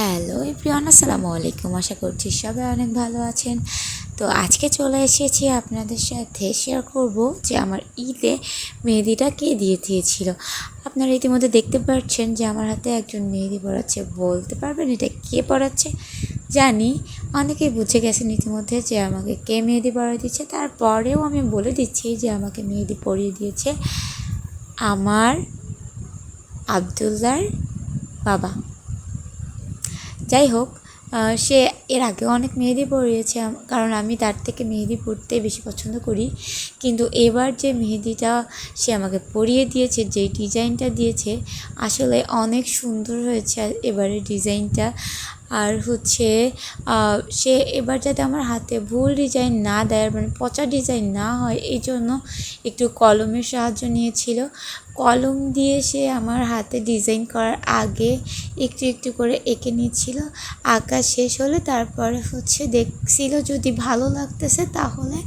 Hello everyone, আসসালামু আলাইকুম। আশা করছি সবাই অনেক ভালো আছেন। তো আজকে চলে এসেছি আপনাদের সাথে শেয়ার করব যে আমার ঈদে মেহেদিটা কে দিয়ে দিয়েছিল। আপনারা ইতিমধ্যে দেখতে পাচ্ছেন যে আমার হাতে একজন মেহেদি পড়াচ্ছে বলতে পারবেন এটা কে পড়াচ্ছে জানি। অনেকেই বুঝে গেছেন ইতিমধ্যে যে আমাকে কে মেহেদি পড়াই দিচ্ছে। তারপরেও আমি বলে দিচ্ছি যে আমাকে মেহেদি পরিয়ে দিয়েছে আমার আবদুল্লার বাবা। যাই হোক সে এর আগে অনেক মেহেদি পরিয়েছে কারণ আমি তার থেকে মেহেদি পরতে বেশি পছন্দ করি। কিন্তু এবার যে মেহেদিটা সে আমাকে পরিয়ে দিয়েছে যে ডিজাইনটা দিয়েছে, আসলে অনেক সুন্দর হয়েছে। এবারের ডিজাইনটা আর হচ্ছে সে এবার যাতে আমার হাতে ভুল ডিজাইন না দেয় মানে পচা ডিজাইন না হয়, এই জন্য একটু কলমের সাহায্য নিয়েছিল। কলম দিয়ে সে আমার হাতে ডিজাইন করার আগে একটু একটু করে এঁকে নিচ্ছিল আঁকা শেষ হলে তারপরে হচ্ছে দেখছিল যদি ভালো লাগতেছে তাহলে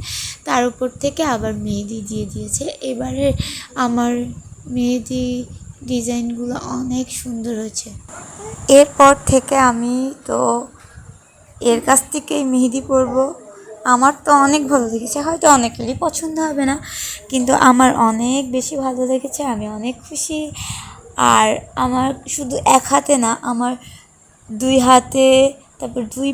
তার উপর থেকে আবার মেহেদি দিয়ে দিয়েছে এবারে আমার মেহেদি ডিজাইনগুলো অনেক সুন্দর হয়েছে। এরপর থেকে আমি তো এর কাছ থেকেই মেহেদি পরবো। আমার তো অনেক ভালো লেগেছে। হয়তো অনেকেরই পছন্দ হবে না, কিন্তু আমার অনেক বেশি ভালো লেগেছে, আমি অনেক খুশি। আর আমার শুধু এক হাতে না, আমার দুই হাতে, তারপর দুই